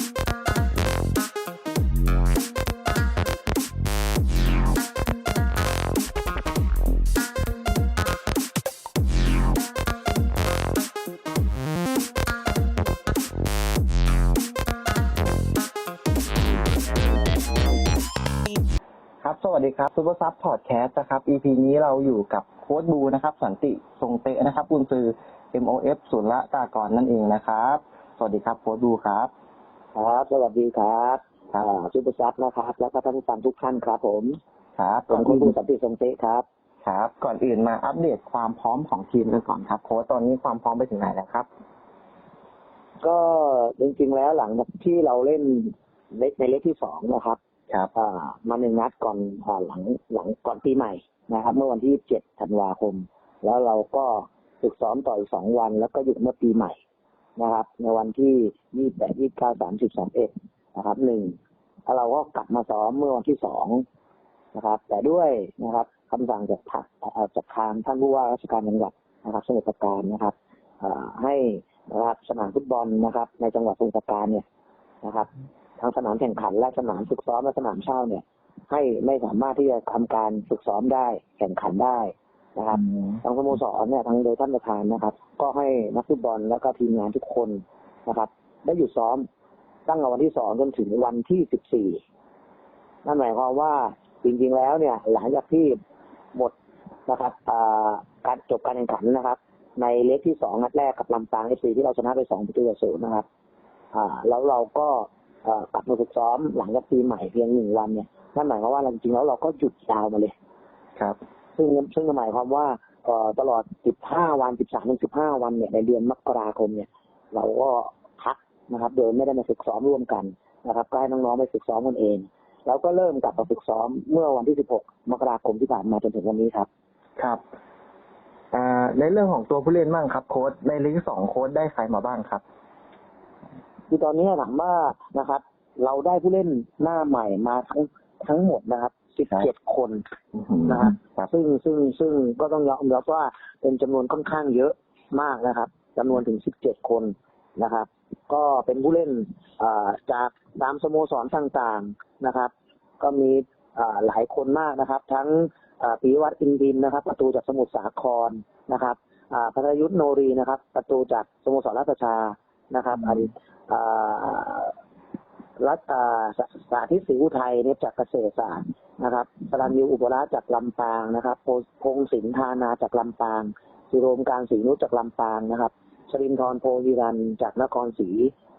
ครับ สวัสดีครับซูเปอร์ซับพอดแคสต์นะครับ EP นี้เราอยู่กับโค้ดบูนะครับ สันติทรงเตะนะครับกุนซือ MOF ศูนย์ละกากรนั่นเองนะครับ สวัสดีครับโค้ดบูครับ ครับ สวัสดีครับครับอ่าซุปเปอร์ซับนะครับ แล้วก็ท่านผู้ฟังทุกท่านครับ ผมครับผมคุณผู้สันติทรงเตะครับ ครับ ก่อนอื่นมาอัปเดตความพร้อมของทีมกันก่อนครับ โค้ดตอนนี้ความพร้อมไปถึงไหนแล้วครับ ก็จริงๆแล้วหลังจากที่เราเล่นเล็กในเล็กที่สองนะครับ ครับอ่ามาหนึ่งนัดก่อนอ่าหลังหลังก่อนปีใหม่นะครับ เมื่อวันที่เจ็ดธันวาคม แล้วเราก็ฝึกซ้อมต่ออีกสองวัน แล้วก็หยุดเมื่อปีใหม่ นะครับ ในวันที่ยี่แปดยี่เก้าสามสิบสามเอ็ดนะครับหนึ่งแล้วเราก็กลับมาซ้อมเมื่อวันที่สองนะครับ แต่ด้วยนะครับคำสั่งจากทางจากทางท่านผู้ว่าราชการจังหวัดนะครับสมุทรปราการนะครับอให้นะครับสนามฟุตบอลนะครับ ในจังหวัดสมุทรปราการเนี่ยนะครับทางสนามแข่งขันและสนามฝึกซ้อมและสนามเช่าเนี่ย ให้ไม่สามารถที่จะทำการฝึกซ้อมได้แข่งขันได้ นะครับทางสโมสรเนี่ยทางโดยท่านประธานนะครับ ก็ให้นักฟุตบอลแล้วก็ทีมงานทุกคนนะครับ ได้หยุดซ้อมตั้งแต่วันที่สองจนถึงวันที่สิบสี่นั่นหมายความว่าจริงๆแล้วเนี่ย หลังจากที่หมดนะครับอ่าการจบการแข่งขันนะครับ ในเล็กที่สองนัดแรกกับลำปางเอฟซีที่เราชนะไปสองประตูต่อศูนย์นะครับอ่าแล้วเราก็เอ่อกลับมาฝึกซ้อมหลังจากปีใหม่เพียงหนึ่งวันเนี่ยนั่นหมายความว่าจริงๆแล้วเราก็หยุดยาวมาเลย ครับ ซึ่งซึ่งหมายความว่าเอ่อตลอด 15 วัน 13ถึง15 วันเนี่ยในเดือนมกราคมเนี่ยเราก็พักนะครับโดยไม่ได้มาฝึกซ้อมร่วมกันนะครับก็ให้น้องๆไปฝึกซ้อมกันเองแล้วก็เริ่มกลับมาฝึกซ้อมเมื่อวันที่ 16 มกราคมที่ผ่านมาจนถึงวันนี้ครับ ครับอ่าในเรื่องของตัวผู้เล่นบ้างครับ โค้ดในลีกสองโค้ดได้ใครมาบ้างครับคือตอนนี้ถามว่านะครับ เราได้ผู้เล่นหน้าใหม่มาทั้งทั้งหมดนะครับ 17คนนะครับครับซึ่งซึ่งซึ่งก็ต้องยอมรับว่าเป็นจำนวนค่อนข้างเยอะมากนะครับจำนวนถึง17คนนะครับ ก็เป็นผู้เล่นอ่าจากตามสโมสรต่างๆนะครับ ก็มีอ่าหลายคนมากนะครับ ทั้งอ่าปีวัตรอินดินนะครับ ประตูจากสมุทรสาครนะครับอ่าพัทยุทธโนรีนะครับ ประตูจากสโมสรราชประชานะครับอดีตอ่า รัฐสาธิตศรีอุทัยเนี่ยจากเกษตรศาสตร์นะครับสรัญยูอุปราชจากลำปางนะครับโพงศินทานาจากลำปางสิโรมการศรีนุชจากลำปางนะครับชรินทรโพฮิรันจากนครศรี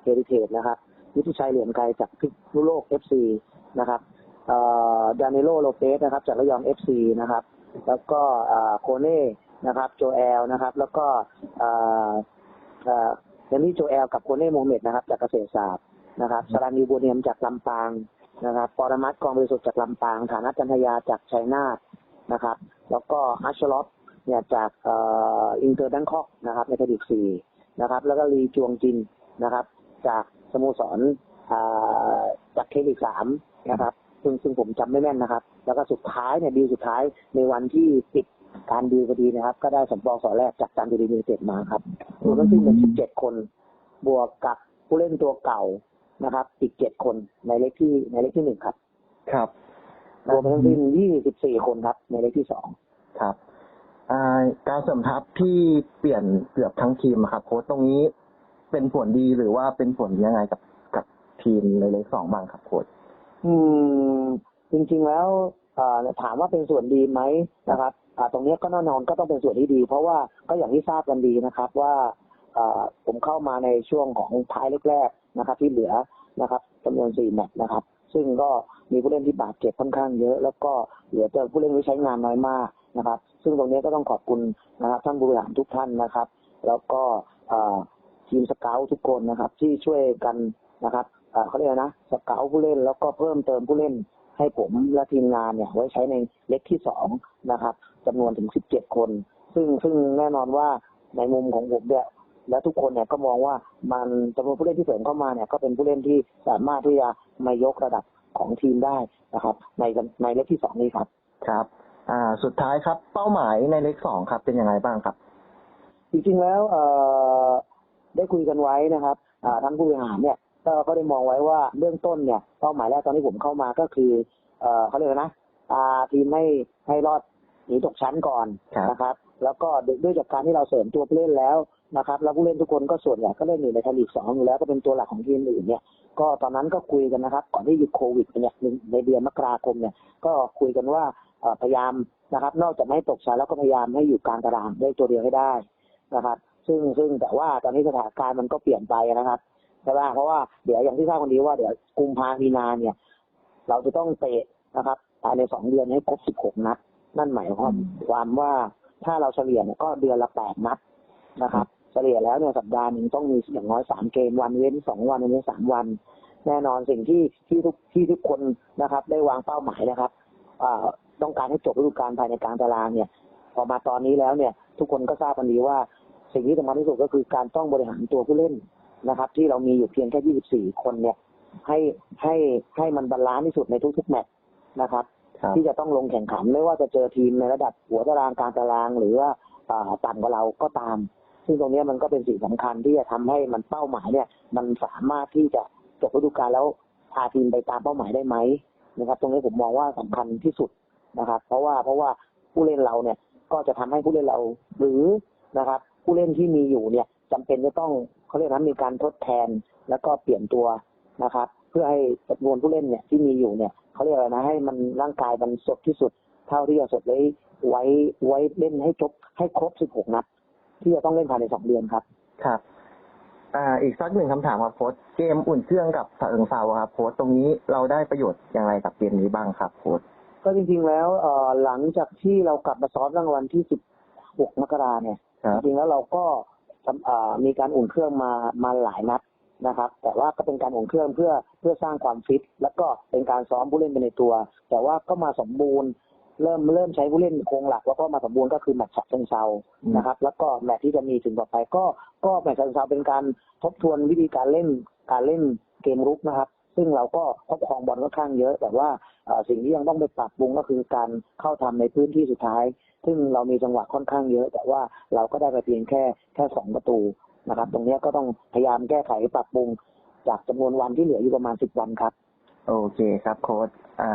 เฮริเทจนะครับยุทธชัยเหลี่ยมไกลจากพิษณุโลกเอฟซีนะครับเอ่อดานิโลโลเปสนะครับจากระยองเอฟซีนะครับ แล้วก็เอ่อโคเน่นะครับ โจแอลนะครับ แล้วก็เอ่อเอ่อเดนนี่โจแอลกับโคเน่โมเมดนะครับ จากเกษตรศาสตร์ นะครับสรัญยูบัวเนียมจากลำปางนะครับปรมัตถ์กองบริสุทธิ์จากลำปาง ฐานะจันทยาจากชัยนาทนะครับ แล้วก็อัชลอฟเนี่ยจากเอ่ออินเตอร์แบงคอกนะครับในคดีสี่นะครับ แล้วก็ลีจวงจินนะครับ จากสโมสรอ่าจากเคลิกสามนะครับซึ่งซึ่งผมจำไม่แม่นนะครับ แล้วก็สุดท้ายเนี่ยดีลสุดท้ายในวันที่ปิดการดีลพอดีนะครับ ก็ได้สมปองสอแรกจากการดีลยูไนเต็ดมาครับรวมทั้งสิ้นเป็น17คน บวกกับผู้เล่นตัวเก่า นะครับ อีก7คนในเลขที่ในเลขที่หนึ่งครับ ครับรวมทั้งสิ้น24คนครับ ในเลขที่สองครับอ่าการเสริมทัพที่เปลี่ยนเกือบทั้งทีมอะครับโค้ชตรงนี้เป็นผลดีหรือว่าเป็นผลยังไงกับกับทีมในเลขสองบ้างครับโค้ชอืม จริง ๆแล้วเอ่อถามว่าเป็นส่วนดีไหมนะครับอ่าตรงนี้ก็แน่นอนก็ต้องเป็นส่วนที่ดี เพราะว่าก็อย่างที่ทราบกันดีนะครับว่าเอ่อผมเข้ามาในช่วงของท้ายแรกๆ นะครับ ที่เหลือนะครับจำนวนสี่แมตช์นะครับ ซึ่งก็มีผู้เล่นที่บาดเจ็บค่อนข้างเยอะ แล้วก็เหลือแต่ผู้เล่นที่ใช้งานน้อยมากนะครับ ซึ่งตรงนี้ก็ต้องขอบคุณนะครับท่านบริหารทุกท่านนะครับ แล้วก็ทีมสเกลทุกคนนะครับ ที่ช่วยกันนะครับเขาเรียกนะสเกลผู้เล่นแล้วก็เพิ่มเติมผู้เล่นให้ผมและทีมงานเนี่ยไว้ใช้ในเล็กที่สองนะครับจำนวนถึง17คน ซึ่งซึ่งแน่นอนว่าในมุมของผมเนี่ย และทุกคนเนี่ยก็มองว่ามันจำนวนผู้เล่นที่เสริมเข้ามาเนี่ยก็เป็นผู้เล่นที่สามารถที่จะมายกระดับของทีมได้นะครับ ในในเล็กที่สองนี้ครับครับ อ่าสุดท้ายครับ เป้าหมายในเลขสองครับ เป็นยังไงบ้างครับ จริงๆแล้วเอ่อได้คุยกันไว้นะครับอ่าท่านผู้บริหารเนี่ยก็ก็ได้มองไว้ว่าเบื้องต้นเนี่ยเป้าหมายแรกตอนที่ผมเข้ามาก็คือเอ่อเขาเรียกว่านะอ่าทีมให้ให้รอดหนีตกชั้นก่อนครับนะครับ แล้วก็ด้วยจากการที่เราเสริมตัวผู้เล่นแล้ว นะครับแล้วผู้เล่นทุกคนก็ส่วนใหญ่ก็เล่นอยู่ในไทยลีกสองอยู่แล้วก็เป็นตัวหลักของทีมอื่นเนี่ย ก็ตอนนั้นก็คุยกันนะครับ ก่อนที่หยุดโควิดเนี่ยในเดือนมกราคมเนี่ย ก็คุยกันว่าพยายามนะครับ นอกจากไม่ตกชั้นแล้วก็พยายามให้อยู่กลางตารางได้ตัวเดียวให้ได้นะครับ ซึ่งซึ่งแต่ว่าตอนนี้สถานการณ์มันก็เปลี่ยนไปนะครับใช่ไหมเพราะว่าเดี๋ยวอย่างที่ทราบวันนี้ว่าเดี๋ยวกุมภามีนาเนี่ย เราจะต้องเตะนะครับภายในสองเดือนให้ครบสิบหกนัด นั่นหมายความความว่าถ้าเราเฉลี่ยเนี่ยก็เดือนละแปดนัดนะครับ เฉลี่ยแล้วเนี่ยสัปดาห์หนึ่งต้องมีอย่างน้อยสามเกมวันเว้นสองวันวันเว้นสามวัน แน่นอนสิ่งที่ที่ทุกที่ทุกคนนะครับ ได้วางเป้าหมายนะครับอ่าต้องการให้จบฤดูกาลภายในกลางตารางเนี่ยพอมาตอนนี้แล้วเนี่ย ทุกคนก็ทราบกันดีว่า สิ่งที่สำคัญที่สุดก็คือการต้องบริหารตัวผู้เล่นนะครับ ที่เรามีอยู่เพียงแค่ 24 คนเนี่ย ให้ให้ให้มันบาลานซ์ที่สุดในทุกๆแมตช์นะครับครับที่จะต้องลงแข่งขันไม่ว่าจะเจอทีมในระดับหัวตารางกลางตาราง หรือว่าอ่าต่ำกว่าเราก็ตาม ซึ่งตรงนี้มันก็เป็นสิ่งสำคัญที่จะทำให้มันเป้าหมายเนี่ย มันสามารถที่จะจบฤดูกาลแล้วพาทีมไปตามเป้าหมายได้ไหมนะครับ ตรงนี้ผมมองว่าสำคัญที่สุดนะครับ เพราะว่าเพราะว่าผู้เล่นเราเนี่ยก็จะทำให้ผู้เล่นเราหรือนะครับ ผู้เล่นที่มีอยู่เนี่ยจำเป็นจะต้องเขาเรียกนั้นมีการทดแทนแล้วก็เปลี่ยนตัวนะครับ เพื่อให้จำนวนผู้เล่นเนี่ยที่มีอยู่เนี่ยเขาเรียกอะไรนะให้มันร่างกายมันสดที่สุด เท่าที่จะสดไว้ไว้ไว้เล่นให้จบให้ครบ 16 นัด ที่จะต้องเล่นภายใน2เดือนครับ ครับอ่าอีกสักหนึ่งคำถามครับโค้ชเกมอุ่นเครื่องกับสะเอิงเซาครับโค้ชตรงนี้เราได้ประโยชน์อย่างไรกับเกมนี้บ้างครับโค้ชก็จริงๆแล้วเอ่อหลังจากที่เรากลับมาซ้อมรางวัลที่16มกราเนี่ย ครับ จริงๆแล้วเราก็ทำเอ่อมีการอุ่นเครื่องมามาหลายนัดนะครับ แต่ว่าก็เป็นการอุ่นเครื่องเพื่อเพื่อสร้างความฟิต แล้วก็เป็นการซ้อมผู้เล่นไปในตัว แต่ว่าก็มาสมบูรณ์ เริ่มเริ่มใช้ผู้เล่นโครงหลัก แล้วก็มาสมบูรณ์ก็คือแมตช์ฉะเชิงเซาอืมนะครับ แล้วก็แมตช์ที่จะมีถึงต่อไป ก็ก็แมตช์ฉะเชิงเซาเป็นการทบทวนวิธีการเล่นการเล่นเกมรุกนะครับ ซึ่งเราก็ครอบครองบอลค่อนข้างเยอะ แต่ว่าเอ่อสิ่งที่ยังต้องไปปรับปรุงก็คือการเข้าทำในพื้นที่สุดท้าย ซึ่งเรามีจังหวะค่อนข้างเยอะ แต่ว่าเราก็ได้ไปเพียงแค่แค่สองประตูนะครับ ตรงเนี้ยก็ต้องพยายามแก้ไขปรับปรุงจากจำนวนวันที่เหลืออยู่ประมาณสิบวันครับ โอเคครับโค้ชอ่า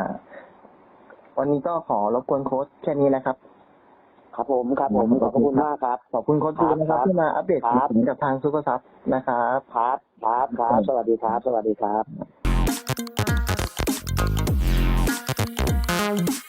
วันนี้ก็ขอรบกวนโค้ชแค่นี้นะครับ ครับผมครับผมครับขอบพระคุณมากครับ ขอบคุณโค้ชดูนะครับครับที่มาอัปเดตครับผลกับทางซูเปอร์ซับนะครับครับครับครับสวัสดีครับ สวัสดีครับ